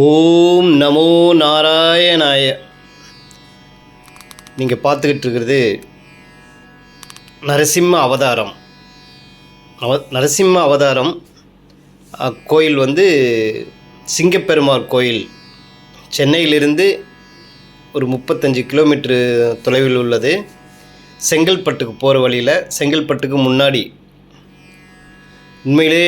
ஓம் நமோ நாராயணாய. நீங்கள் பார்த்துக்கிட்டு இருக்கிறது நரசிம்ம அவதாரம். அவ நரசிம்ம அவதாரம் கோயில் வந்து சிங்கப்பெருமாள் கோயில். சென்னையிலிருந்து ஒரு முப்பத்தஞ்சு கிலோமீட்ரு தொலைவில் உள்ளது. செங்கல்பட்டுக்கு போகிற வழியில் செங்கல்பட்டுக்கு முன்னாடி உண்மையிலே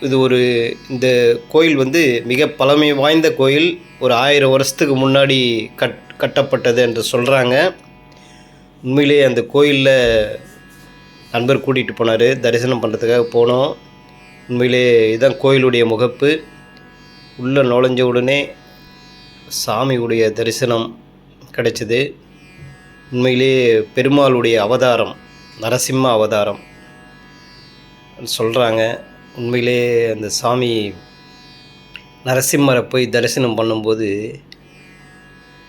இது ஒரு இந்த கோயில் வந்து மிக பழமை வாய்ந்த கோயில். ஒரு ஆயிரம் வருஷத்துக்கு முன்னாடி கட் கட்டப்பட்டது என்று சொல்கிறாங்க உண்மையிலே அந்த கோயிலில் நண்பர் கூட்டிகிட்டு போனார். தரிசனம் பண்ணுறதுக்காக போனோம். உண்மையிலே இதுதான் கோயிலுடைய முகப்பு. உள்ளே நுழைஞ்ச உடனே சாமியுடைய தரிசனம் கிடைச்சிது. உண்மையிலே பெருமாளுடைய அவதாரம் நரசிம்ம அவதாரம். சொல்கிறாங்க உண்மையிலே அந்த சாமி நரசிம்மரை போய் தரிசனம் பண்ணும்போது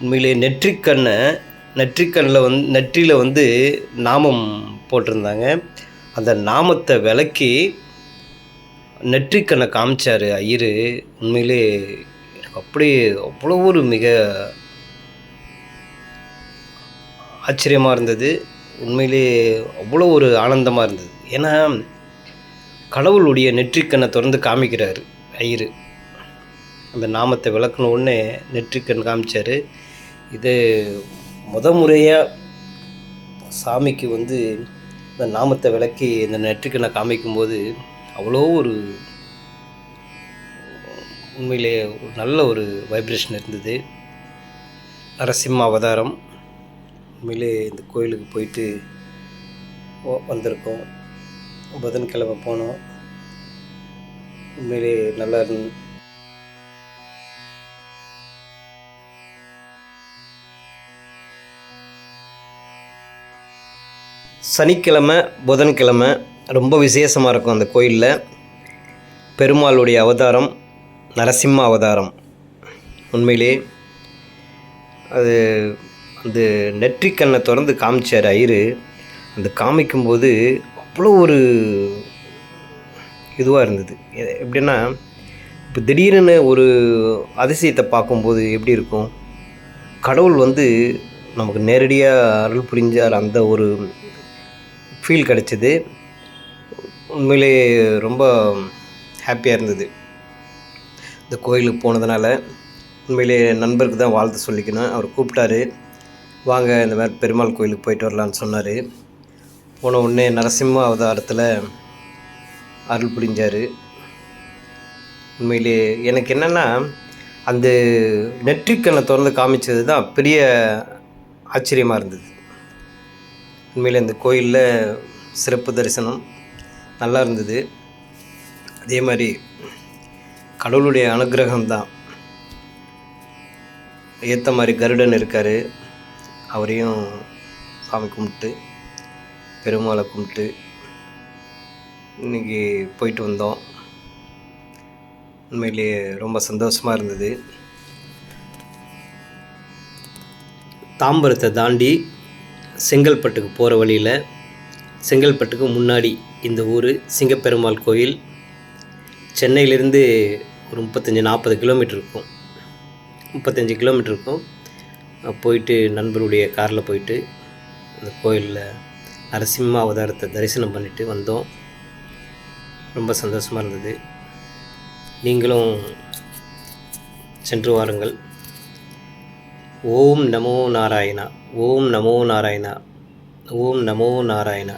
உண்மையிலே நெற்றிக்கண்ணை நெற்றிக்கண்ணில் வந்து நெற்றியில் வந்து நாமம் போட்டிருந்தாங்க. அந்த நாமத்தை விளக்கி நெற்றிக்கண்ணை காமிச்சார் ஐயர். உண்மையிலே எனக்கு அப்படியே அவ்வளோ ஒரு மிக ஆச்சரியமாக இருந்தது. உண்மையிலே அவ்வளோ ஒரு ஆனந்தமாக இருந்தது. ஏன்னா கடவுளுடைய நெற்றிக்கண்ணை திறந்து காமிக்கிறாரு ஐயரு. அந்த நாமத்தை விளக்குன உடனே நெற்றிக்கண் காமிச்சார். இது முத முறையாக சாமிக்கு வந்து இந்த நாமத்தை விளக்கி இந்த நெற்றிக்கண்ணை காமிக்கும்போது அவ்வளோ ஒரு உண்மையிலே ஒரு நல்ல ஒரு வைப்ரேஷன் இருந்தது. நரசிம்ம அவதாரம். உண்மையிலே இந்த கோயிலுக்கு போயிட்டு வந்திருக்கோம். புதன்கிழமை போனோம். உண்மையிலே நல்லா இருந்து சனிக்கிழமை புதன்கிழமை ரொம்ப விசேஷமாக இருக்கும் அந்த கோயிலில். பெருமாளுடைய அவதாரம் நரசிம்ம அவதாரம். உண்மையிலே அது அந்த நெற்றிக்கண்ணை திறந்து காமிச்சார் ஐயரு. அந்த காமிக்கும்போது அவ்வளோ ஒரு இதுவாக இருந்தது. எப்படின்னா இப்போ திடீர்னு ஒரு அதிசயத்தை பார்க்கும்போது எப்படி இருக்கும்? கடவுள் வந்து நமக்கு நேரடியாக அருள் புரிஞ்சார் அந்த ஒரு ஃபீல் கிடச்சிது. உண்மையிலே ரொம்ப ஹாப்பியாக இருந்தது. இந்த கோயிலுக்கு போனதுனால உண்மையிலே நண்பருக்கு தான் வாழ்த்து சொல்லிக்கணும். அவர் கூப்பிட்டாரு. வாங்க இந்த மாதிரி பெருமாள் கோயிலுக்கு போயிட்டு வரலான்னு சொன்னார். போன உடனே நரசிம்ம அவதாரத்தில் அருள் புரிஞ்சார். உண்மையிலே எனக்கு என்னென்னா அந்த நெற்றிக்கண்ணை திறந்து காமிச்சது தான் பெரிய ஆச்சரியமாக இருந்தது. உண்மையில் இந்த கோயிலில் சிறப்பு தரிசனம் நல்லா இருந்தது. அதே மாதிரி கடவுளுடைய அனுகிரகம் தான். ஏற்ற மாதிரி கருடன் இருக்கார் அவரையும் சாமி கும்பிட்டு பெருமாளை கும்பிட்டு இன்றைக்கி போயிட்டு வந்தோம். உண்மையிலேயே ரொம்ப சந்தோஷமாக இருந்தது. தாம்பரத்தை தாண்டி செங்கல்பட்டுக்கு போகிற வழியில் செங்கல்பட்டுக்கு முன்னாடி இந்த ஊர் சிங்கப்பெருமாள் கோயில் சென்னையிலேருந்து ஒரு முப்பத்தஞ்சு நாற்பது கிலோமீட்டர் இருக்கும். முப்பத்தஞ்சு கிலோமீட்டர் இருக்கும். போயிட்டு நண்பருடைய காரில் போயிட்டு அந்த கோயிலில் நரசிம்ம அவதாரத்தை தரிசனம் பண்ணிட்டு வந்தோம். ரொம்ப சந்தோஷமாக இருந்தது. நீங்களும் சென்று வாருங்கள். ஓம் நமோ நாராயணா ஓம் நமோ நாராயணா ஓம் நமோ நாராயணா.